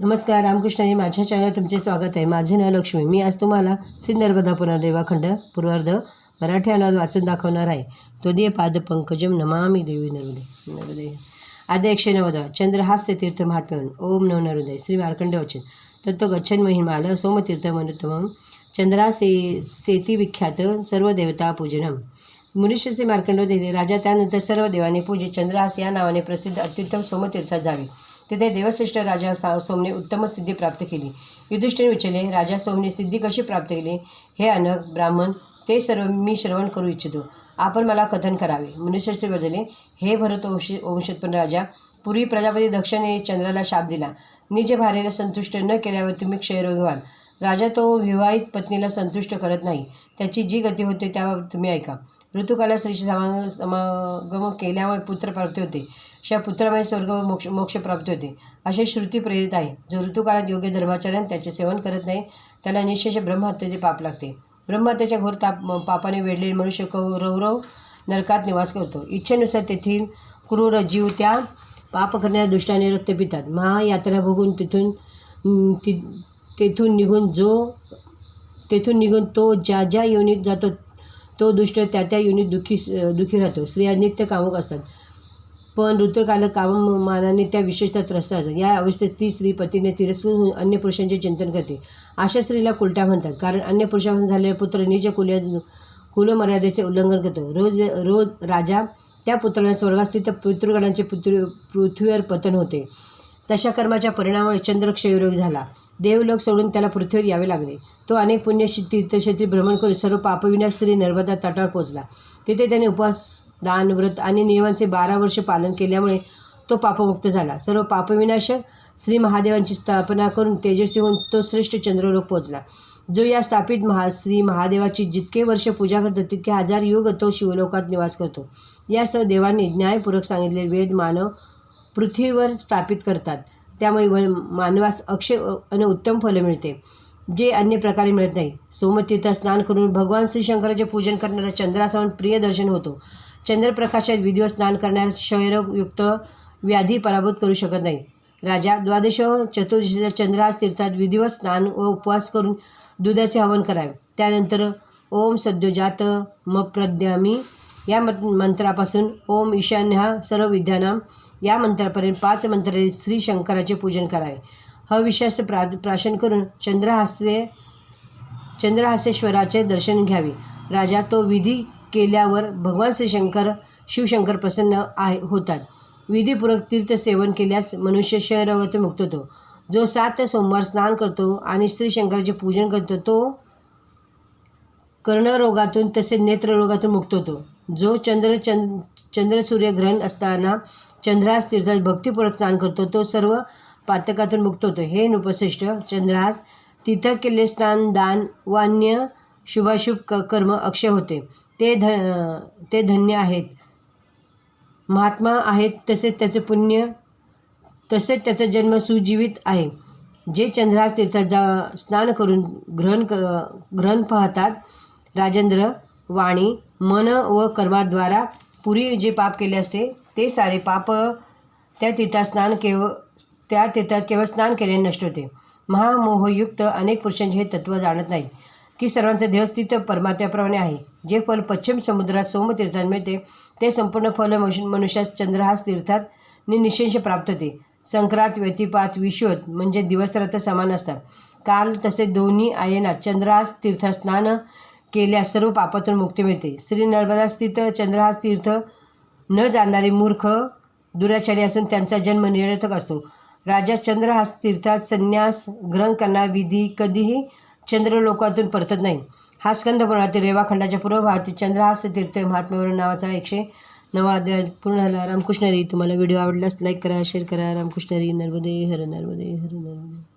नमस्कार रामकृष्ण हे माझ्या चॅनल तुमचे स्वागत आहे. माझे नाव लक्ष्मी. मी आज तुम्हाला सिंदर्भदा पुनर्देवाखंड पूर्वार्ध मराठी अनुवाद वाचून दाखवणार आहे. त्वदीय पाद पंकजम नमामि देवी नरुदय नरुदय आद्य एकशे चंद्र चंद्रहास्य तीर्थ महात्म्यवन ओम नव नरुदय श्री मार्कंड वचन. तत्व गच्छन महिमाल सोमतीर्थ मनोत्तम चंद्रा से सेती विख्यात सर्व देवता पूजनम मुनिषचे मार्कंड राजा त्यानंतर सर्व देवाने पूजे चंद्रहास या नावाने प्रसिद्ध अत्युत्तम सोमतीर्थात जावे. तिथे देवश्रेष्ठ राजा सा सोमने उत्तम सिद्धी प्राप्त केली. युधिष्ठिर विचारले राजा सोमने सिद्धी कशी प्राप्त केली? हे अनक ब्राह्मण ते सर्व मी श्रवण करू इच्छितो. आपण मला कथन करावे. मनुष्यश्री बदलले हे भरत वंश वंशोत्पन्न राजा पूर्वी प्रजापती दक्षने चंद्राला शाप दिला. निज भार्याला संतुष्ट न केल्यावर तुम्ही क्षयरोग व्हाल. राजा तो विवाहित पत्नीला संतुष्ट करत नाही. त्याची जी गती होते त्यावर तुम्ही ऐका. ऋतुकाला श्रीशी समा समागम केल्यामुळे पुत्र प्राप्त होते. शिवाय पुत्रामुळे स्वर्ग व मोक्ष मोक्ष प्राप्त होते. असे श्रुती प्रेरित आहे. जो ऋतुकाळात योग्य धर्माचरण त्याचे सेवन करत नाही त्याला निश्चय ब्रह्महत्येचे पाप लागते. ब्रह्महत्येच्या घोर ताप पापाने वेढलेले मनुष्य कौरौरव नरकात निवास करतो. इच्छेनुसार तेथील क्रूर जीव त्या पाप करणाऱ्या दुष्टाने रक्त पितात. महायात्रा भोगून तिथून ति तेथून निघून जो तेथून निघून तो ज्या ज्या युनिट जातो तो दुष्ट त्या त्या युनिट दुःखी दुःखी राहतो. स्त्रिया नित्य कामुक असतात. पण ऋतुकाल काममानाने त्या विशेषतः त्रस्त असतात. या अवस्थेत ती स्त्री पतीने तिरस्कृत होऊन अन्य पुरुषांचे चिंतन करते. अशा स्त्रीला कुलट्या म्हणतात. कारण अन्य पुरुषांपासून झालेला पुत्र निज कुल कुलमर्यादेचे उल्लंघन करतो. रोज रोज राजा त्या पुत्राने स्वर्गास्थित पितृगणांचे पृथ्वी पृथ्वीवर पतन होते. तशा कर्माच्या परिणामामुळे चंद्र क्षयरोग झाला. देवलोक सोडून त्याला पृथ्वीवर यावे लागले. तो अनेक पुण्यशी तीर्थक्षेत्री भ्रमण करून सर्व पापविनाश श्री नर्मदा तटावर पोहोचला. तिथे त्याने उपवास दान व्रत आणि नियमांचे बारा वर्ष पालन केल्यामुळे तो पापमुक्त झाला. सर्व पापविनाशक श्री महादेवांची स्थापना करून तेजस्वी होऊन तो श्रेष्ठ चंद्रलोक पोहोचला. जो या स्थापित महा श्री महादेवाची जितके वर्ष पूजा करतो तितके हजार युग तो शिवलोकात निवास करतो. या देवांनी न्यायपूर्वक सांगितले वेद मानव पृथ्वीवर स्थापित करतात. त्यामुळे व मानवास अक्षय आणि उत्तम फल मिळते. जे अन्य प्रकारे मिळत नाही. सोमतीर्थ स्नान करून भगवान श्री शंकराचे पूजन करणाऱ्या चंद्रासमान प्रिय दर्शन होतो. चंद्रप्रकाशात विधीवर स्नान करणाऱ्या क्षयरोगयुक्त व्याधी पराभूत करू शकत नाही. राजा द्वादश चतुर्दशीच्या चंद्रास तीर्थात विधिवत स्नान व उपवास करून दुधाचे हवन करावे. त्यानंतर ओम सद्योजात मप्रद्यामी या मंत्रापासून ओम ईशान्य सर्व विद्यानाम या मंत्रापर्यंत पाच मंत्राने श्री शंकराचे पूजन करावे. हविश्वास प्रा प्राशन करून चंद्रहास्य चंद्रहास्येश्वराचे दर्शन घ्यावे. राजा तो विधी केल्यावर भगवान श्री शंकर शिवशंकर प्रसन्न आहे होतात. विधीपूर्वक तीर्थसेवन केल्यास मनुष्य क्षयरोगात मुक्त होतो. जो सात सोमवार स्नान करतो आणि श्री शंकराचे पूजन करतो तो कर्णरोगातून तसेच नेत्ररोगातून मुक्त होतो. जो चंद्र चंद्र सूर्य ग्रहण असताना चंद्रास तीर्थात भक्तिपूर्वक स्नान करतो. तो सर्व पातकातून मुक्त होतो. हे नृपश्रेष्ठ चंद्रास तिथं केले स्नान दान व अन्य शुभाशुभ क कर्म अक्षय होते. ते ध ते धन्य आहेत. महात्मा आहेत तसेच त्याचे पुण्य तसेच त्याचा जन्म सुजीवित आहे. जे चंद्रास तीर्थात जा स्नान करून ग्रहण क ग्रहण पाहतात राजेंद्र वाणी मन व कर्माद्वारा पूर्वी जे पाप केले असते ते सारे पाप त्या तीर्थात स्नान केव त्या तीर्थात केवळ स्नान केले नष्ट होते. महामोहयुक्त अनेक पुरुषांचे हे तत्त्व जाणत नाही की सर्वांचं देहस्थित परमात्याप्रमाणे आहे. जे फल पश्चिम समुद्रात सोमतीर्थात मिळते ते संपूर्ण फल मनुष्यास चंद्रहास तीर्थात नि निशंश प्राप्त होते. संक्रांत व्यतिपात विश्वत म्हणजे दिवसरात्र समान असतात. काल तसे दोन्ही आयनात चंद्रहास तीर्थात स्नान केल्यास सर्व पापातून मुक्ती मिळते. श्री नर्मदा स्थित चंद्रहास तीर्थ न जाणारे मूर्ख दुराचारी असून त्यांचा जन्म निरर्थक असतो. राजा चंद्रहास तीर्थात संन्यास ग्रहण करणार विधी कधीही चंद्रलोकातून परतत नाही. हा स्कंद पुराणातील रेवाखंडाच्या पूर्व भागातील चंद्रहास तीर्थ महात्म्यावरून नावाचा एकशे नवा अध्याय पूर्ण झाला. रामकृष्णरी तुम्हाला व्हिडिओ आवडल्यास लाईक करा शेअर करा. रामकृष्णरी नर्मदे हर नर्मदे हर नर्मदे.